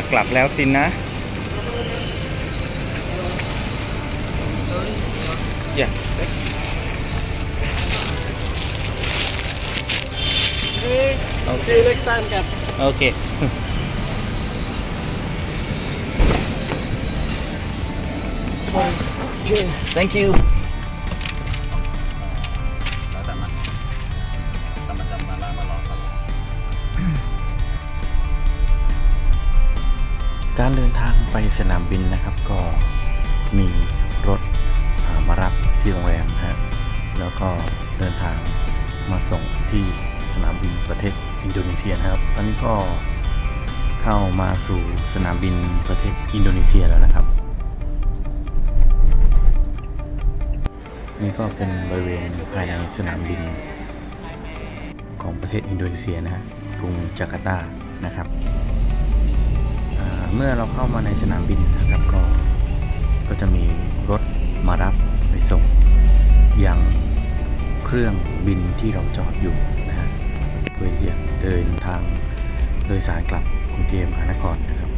นกลับแล้วสินนะ อย่าโอเคเล็กสั้นครับ โอเคโอเค Thank you. การเดินทางไปสนามบินนะครับ ก็มีรถามารับที่โรงแรมนะฮะแล้วก็เดินทางมาส่งที่สนามบินประเทศอินโดนีเซียนะครับ ตอนนี้ก็เข้ามาสู่สนามบินประเทศอินโดนีเซียแล้วนะครับ นี่ก็เป็นบริเวณภายในสนามบินของประเทศอินโดนีเซียนะฮะกรุงจาการ์ตานะครับ เมื่อเราเข้ามาในสนามบินนะครับก็ก็จะมีรถมารับไปส่งยังเครื่องบินที่เราจอดอยู่นะฮะเพื่อที่จะเดินทางโดยสารกลับกรุงเทพมหานครนะครับ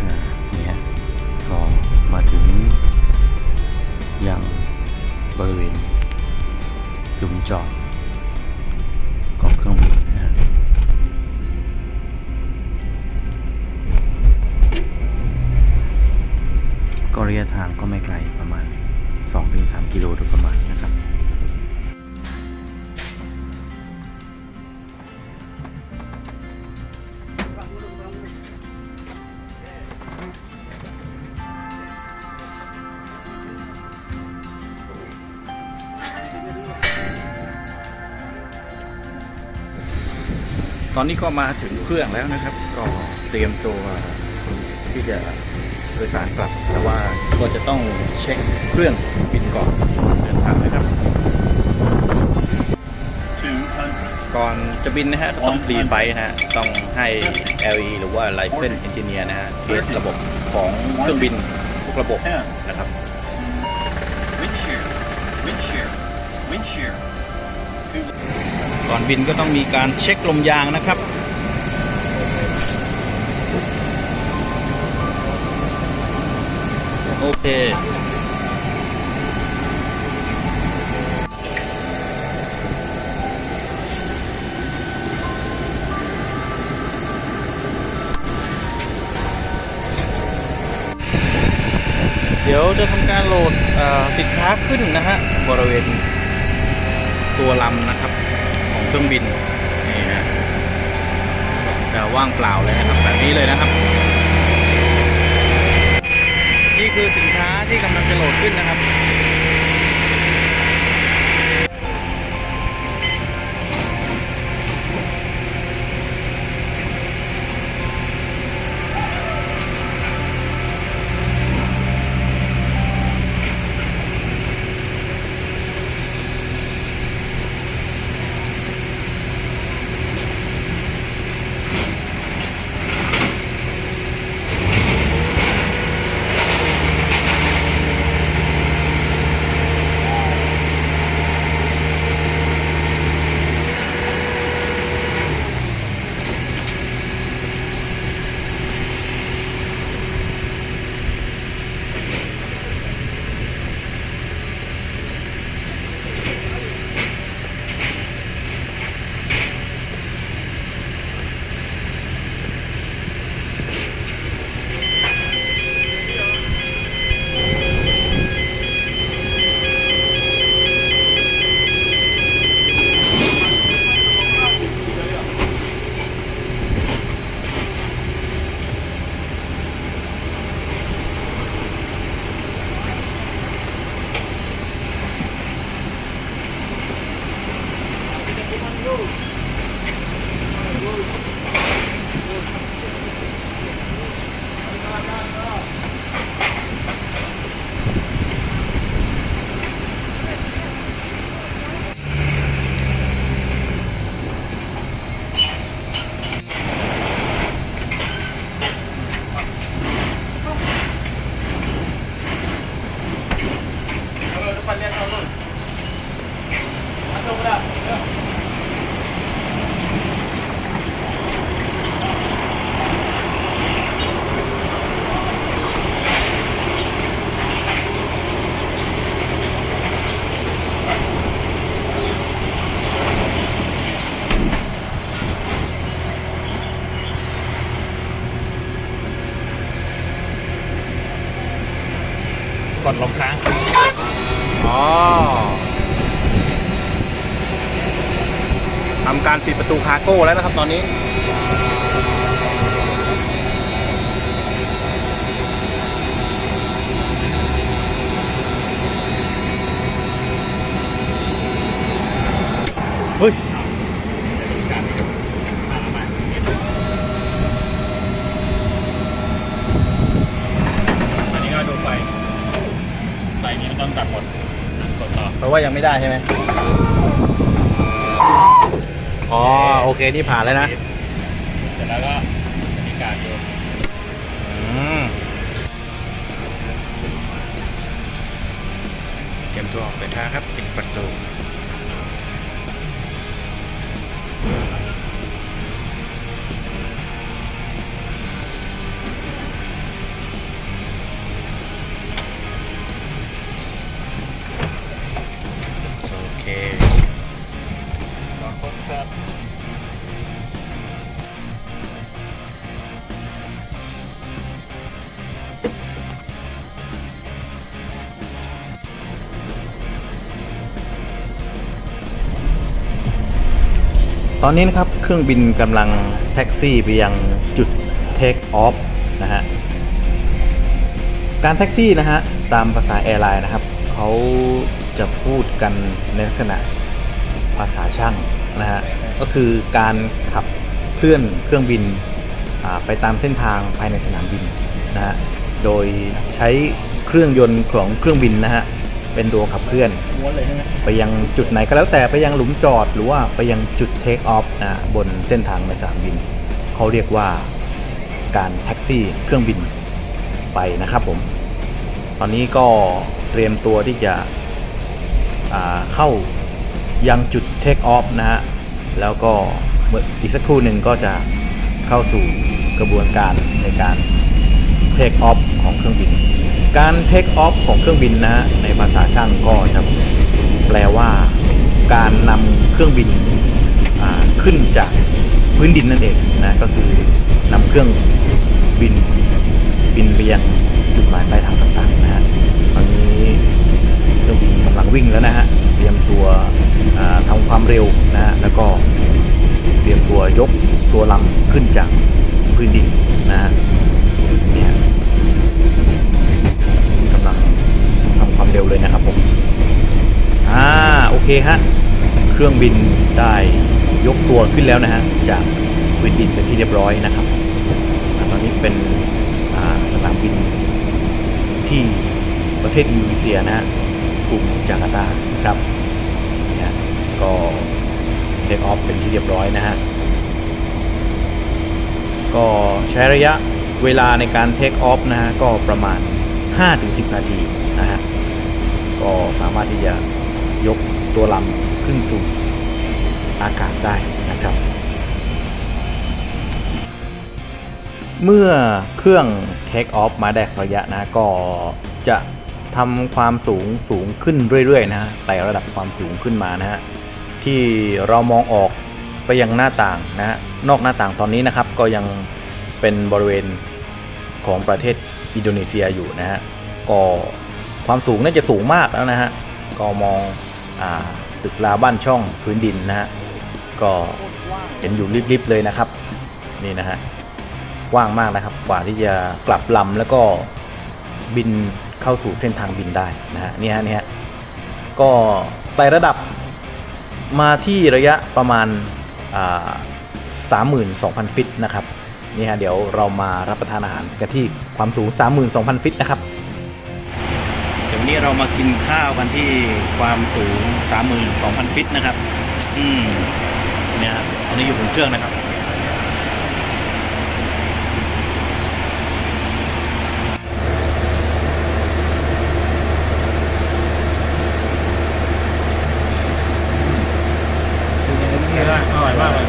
อ่านี่ฮะก็มาถึงยังบริเวณหลุมจอด ก็ระยะทางก็ไม่ไกลประมาณ 2-3 กิโลโดยประมาณนะครับตอนนี้ก็มาถึงเครื่องแล้วนะครับ ก็เตรียมตัวที่จะ โดยสารกลับ แต่ว่าก็จะต้องเช็คเครื่องบินก่อนเดินทางนะครับ ก่อนจะบินนะฮะต้องฟรีไฟท์นะฮะต้องให้ LE หรือว่า License Engineer นะฮะเทสระบบของเครื่องบินทุกระบบนะครับ Wind shear Wind shear Wind shear ก่อนบินก็ต้องมีการเช็คลมยางนะครับ อเค เดี๋ยวจะทำการโหลดสินค้าขึ้นนะฮะ บริเวณตัวลำนะครับ ของเครื่องบิน นี่นะจะว่างเปล่าเลยนะครับ แบบนี้เลยนะครับ คือสินค้าที่กำลังจะโหลดขึ้นนะครับ กดลงค้าง อ๋อทำการปิดประตูคาร์โก้แล้วนะครับตอนนี้ เฮ้ย อันนี้ก็ดูไฟไฟนี้มัน ต้องตัดหมดกดต่อเพราะว่ายังไม่ได้ใช่ไหมอ๋อโอเคนี่ผ่านแล้วนะเสร็จแล้วก็มีการดูอืมเตรียมตัวออกเดินทางครับปิดประตู เคลองกดครับ ตอนนี้นะครับเครื่องบินกำลังแท็กซี่ไปยังจุดเทคออฟนะฮะ การแท็กซี่นะฮะ ตามภาษาแอร์ไลน์นะครับเขา จะพูดกันในลักษณะภาษาช่างนะฮะก็คือการขับเคลื่อนเครื่องบินอ่าไปตามเส้นทางภายในสนามบินนะฮะโดยใช้เครื่องยนต์ของเครื่องบินนะฮะเป็นตัวขับเคลื่อนม้วนเลยใช่ไหมไปยังจุดไหนก็แล้วแต่ไปยังหลุมจอดหรือว่าไปยังจุดเทคออฟนะบนเส้นทางในสนามบิน เขาเรียกว่าการแท็กซี่เครื่องบินไปนะครับผม ตอนนี้ก็เตรียมตัวที่จะอ่า เข้ายังจุดเทคออฟนะฮะ แล้วก็อีกสักครู่หนึ่งก็จะเข้าสู่กระบวนการในการเทคออฟของเครื่องบิน การเทคออฟของเครื่องบินนะฮะในภาษาช่างก็จะแปลว่าการนำเครื่องบินขึ้นจากพื้นดินนั่นเองนะก็คือนำเครื่องบินบินไปยังจุดหมายปลายทางต่าง วิ่งแล้วนะฮะ เตรียมตัวอ่าทำความเร็วนะฮะ แล้วก็เตรียมตัวยกตัวลำขึ้นจากพื้นดินนะฮะเนี่ยกำลังทำความเร็วเลยนะครับผม อ่า โอเคฮะ เครื่องบินได้ยกตัวขึ้นแล้วนะฮะ จากพื้นดินเป็นที่เรียบร้อยนะครับ ตอนนี้เป็นสนามบินที่ประเทศอินโดนีเซียนะฮะ กรุงจาการ์ตาครับเนี่ยก็เทคออฟเป็นที่เรียบร้อยนะฮะก็ใช้ระยะเวลาในการเทคออฟนะฮะก็ประมาณ 5-10 นาทีนะฮะก็สามารถที่จะยกตัวลำขึ้นสู่อากาศได้นะครับ เมื่อเครื่อง Take Off มาได้สักระยะนะก็จะ ทำความสูงสูงขึ้นเรื่อยๆนะฮะไต่ระดับความสูงขึ้นมานะฮะที่เรามองออกไปยังหน้าต่างนะฮะนอกหน้าต่างตอนนี้นะครับก็ยังเป็นบริเวณของประเทศอินโดนีเซียอยู่นะฮะก็ความสูงน่าจะสูงมากแล้วนะฮะก็มองอาตึกราบ้านช่องพื้นดินนะฮะก็เห็นอยู่ริบๆเลยนะครับนี่นะฮะกว้างมากนะครับกว่าที่จะกลับลำแล้วก็บิน เข้าสู่เส้นทางบินได้นะฮะนี่ฮะนี่ฮะก็ไต่ระดับมาที่ระยะประมาณสามหมื่นสองพันฟิตนะครับนี่ฮะเดี๋ยวเรามารับประทานอาหารกันที่ความสูง 32,000 ฟิตนะครับเดี๋ยวนี้เรามากินข้าวกันที่ความสูง 32,000 ฟิตนะครับ อืมเนี่ยฮะตอนนี้อยู่บนเครื่องนะครับ นี่ละอร่อยมากเลย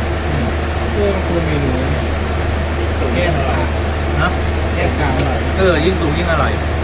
เรื่องตัวเมนูเนี่ยแก้มอร่อย ฮะ แก้มกลางอร่อย เ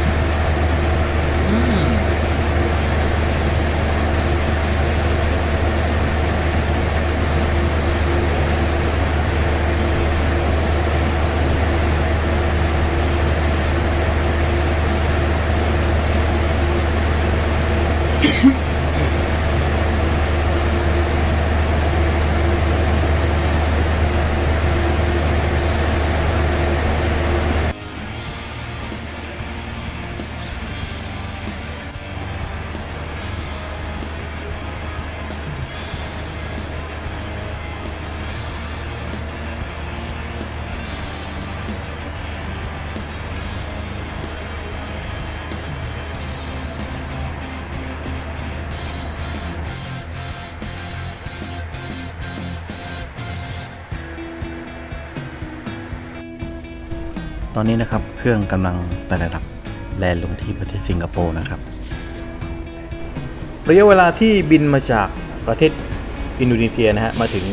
อนนี้นะครับ เครื่องกำลังไต่ระดับแลนลงที่ประเทศสิงคโปร์นะครับ ระยะเวลาที่บินมาจากประเทศอินโดนีเซียนะฮะมาถึง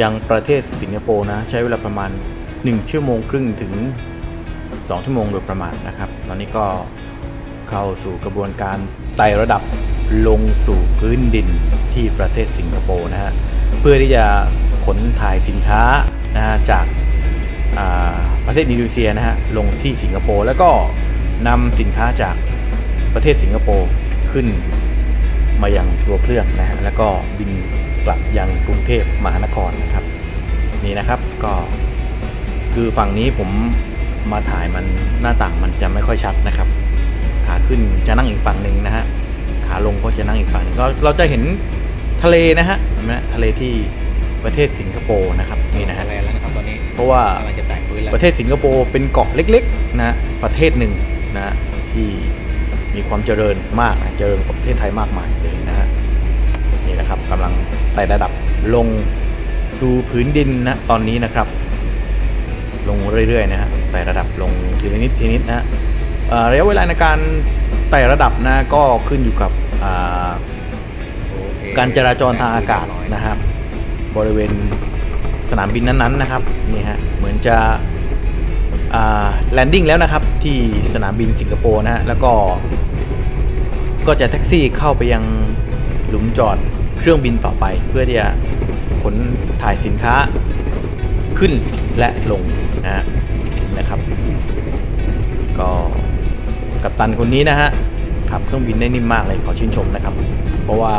ยังประเทศสิงคโปร์นะใช้เวลาประมาณ 1 ชั่วโมงครึ่งถึง 2 ชั่วโมงโดยประมาณนะครับ ตอนนี้ก็เข้าสู่กระบวนการไต่ระดับลงสู่พื้นดินที่ประเทศสิงคโปร์นะฮะเพื่อที่จะขนถ่ายสินค้านะฮะจากอ่า ประเทศอินโดนีเซียนะฮะลงที่สิงคโปร์แล้วก็นำสินค้าจากประเทศสิงคโปร์ขึ้นมายังตัวเครื่องนะฮะแล้วก็บินกลับยังกรุงเทพมหานครนะครับนี่นะครับก็คือฝั่งนี้ผมมาถ่ายมันหน้าต่างมันจะไม่ค่อยชัดนะครับ ขาขึ้นจะนั่งอีกฝั่งหนึ่งนะฮะขาลงก็จะนั่งอีกฝั่งหนึ่งเราเราจะเห็นทะเลนะฮะเห็นไหมทะเลที่ประเทศสิงคโปร์นะครับนี่นะฮะ เพราะว่ากำลังจะแตะพื้นแล้วประเทศสิงคโปร์เป็นเกาะเล็กๆนะประเทศหนึ่งนะที่มีความเจริญมากนะเจริญกว่าประเทศไทยมากมายเลยนะฮะนี่นะครับกำลังไต่ระดับลงสู่พื้นดินนะตอนนี้นะครับ ลงเรื่อยๆนะฮะไต่ระดับลงทีละนิดทีนิดนะฮะระยะเวลาในการไต่ระดับนะก็ขึ้นอยู่กับการจราจรทางอากาศนะครับบริเวณ นามบินนั้นๆนะครับนี่ฮะเหมือนจะแลนดิ้งแล้วนะครับที่สนามบินสิงคโปร์นะฮะแล้วก็ก็จะแท็กซี่เข้าไปยังหลุมจอดเครื่องบินต่อไป เพื่อที่จะขนถ่ายสินค้าขึ้นและลงนะฮะนะครับ ก็กัปตันคนนี้นะฮะขับเครื่องบินได้นิ่มมากเลยขอชื่นชมนะครับ เพราะว่า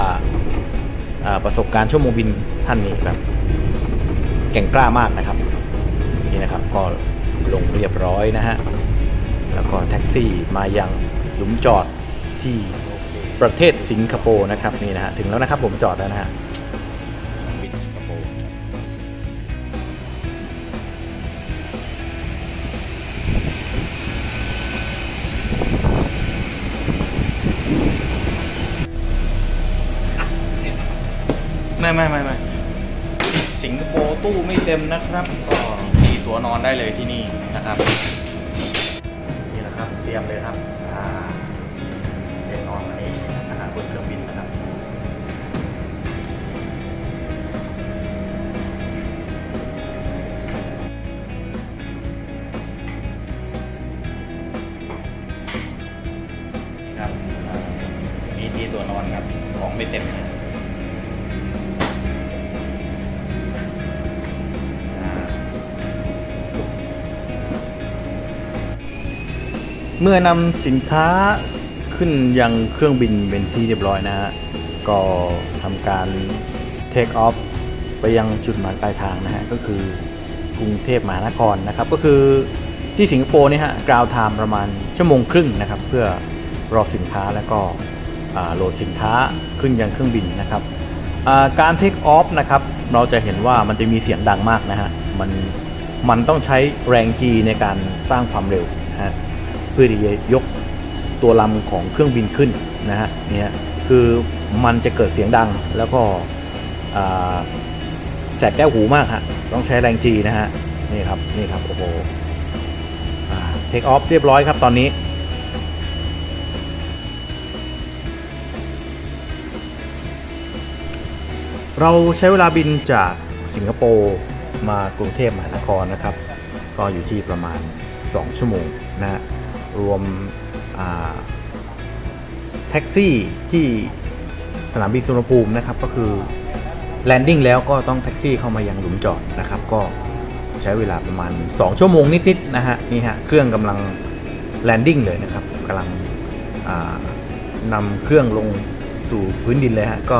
ประสบการณ์ชั่วโมงบินท่านนี้แบบ ก่งกล้ามากนะครับ นี่นะครับก็ลงเรียบร้อยนะฮะ แล้วก็แท็กซี่มายังหลุมจอดที่ประเทศสิงคโปร์นะครับนี่นะฮะถึงแล้วนะครับผมจอดแล้วนะฮะสิงคโปร์ไม่ไม่ไม่ไม่ สิงคโปร์ตู้ไม่เต็มนะครับก็มีตัวนอนได้เลยที่นี่นะครับนี่นะครับเตรียมเลยครับอ่าเตียงนอนอันนี้อาหารบนเครื่องบินนะครับครับมีที่ตัวนอนครับของไม่เต็มอ่า เมื่อนำสินค้าขึ้นยังเครื่องบินเป็นที่เรียบร้อยนะฮะ ก็ทำการ take off ไปยังจุดหมายปลายทางนะฮะ ก็คือกรุงเทพมหานครนะครับ ก็คือที่สิงคโปร์นี่ฮะกราวไทม์ประมาณชั่วโมงครึ่งนะครับ เพื่อรอสินค้าแล้วก็โหลดสินค้าขึ้นยังเครื่องบินนะครับการ take off นะครับเราจะเห็นว่ามันจะมีเสียงดังมากนะฮะ มันมันต้องใช้แรง G ในการสร้างความเร็วนะฮะ เพื่อที่จะยกตัวลำของเครื่องบินขึ้นนะฮะเนี่ยคือมันจะเกิดเสียงดังแล้วก็แสบแก้วหูมากฮะต้องใช้แรงจีนะฮะนี่ครับนี่ครับโอ้โหเทคออฟเรียบร้อยครับตอนนี้เราใช้เวลาบินจากสิงคโปร์มากรุงเทพมหานครนะครับ ก็อยู่ที่ประมาณ 2 ชั่วโมงนะฮะ รวมแท็กซี่ที่สนามบินสุวรรณภูมินะครับก็คือแลนดิ้งแล้วก็ต้องแท็กซี่เข้ามายังหลุมจอดนะครับ ก็ใช้เวลาประมาณ 2 ชั่วโมงนิดๆนะฮะนี่ฮะเครื่องกำลังแลนดิ้งเลยนะครับกำลังอ่านำเครื่องลงสู่พื้นดินเลยฮะก็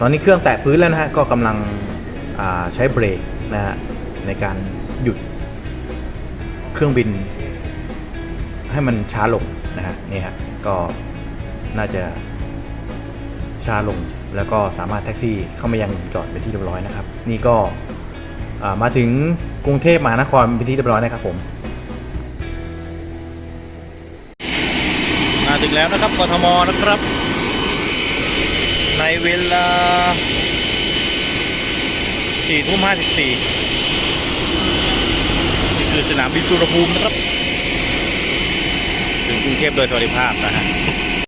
ตอนนี้เครื่องแตะพื้นแล้วนะฮะก็กำลังใช้เบรกนะฮะในการหยุดเครื่องบิน ให้มันช้าลงนะฮะนี่ฮะก็น่าจะช้าลงแล้วก็สามารถแท็กซี่เข้ามายังจอดไปที่เรียบร้อยนะครับ นี่ก็มาถึงกรุงเทพมหานครเป็นที่เรียบร้อยนะครับผมมาถึงแล้วนะครับกทมนะครับ ในเวลา4ทุ่ม54คือสนามบินสุวรรณภูมินะครับ ถึงกรุงเทพโดยสวัสดิภาพนะฮะ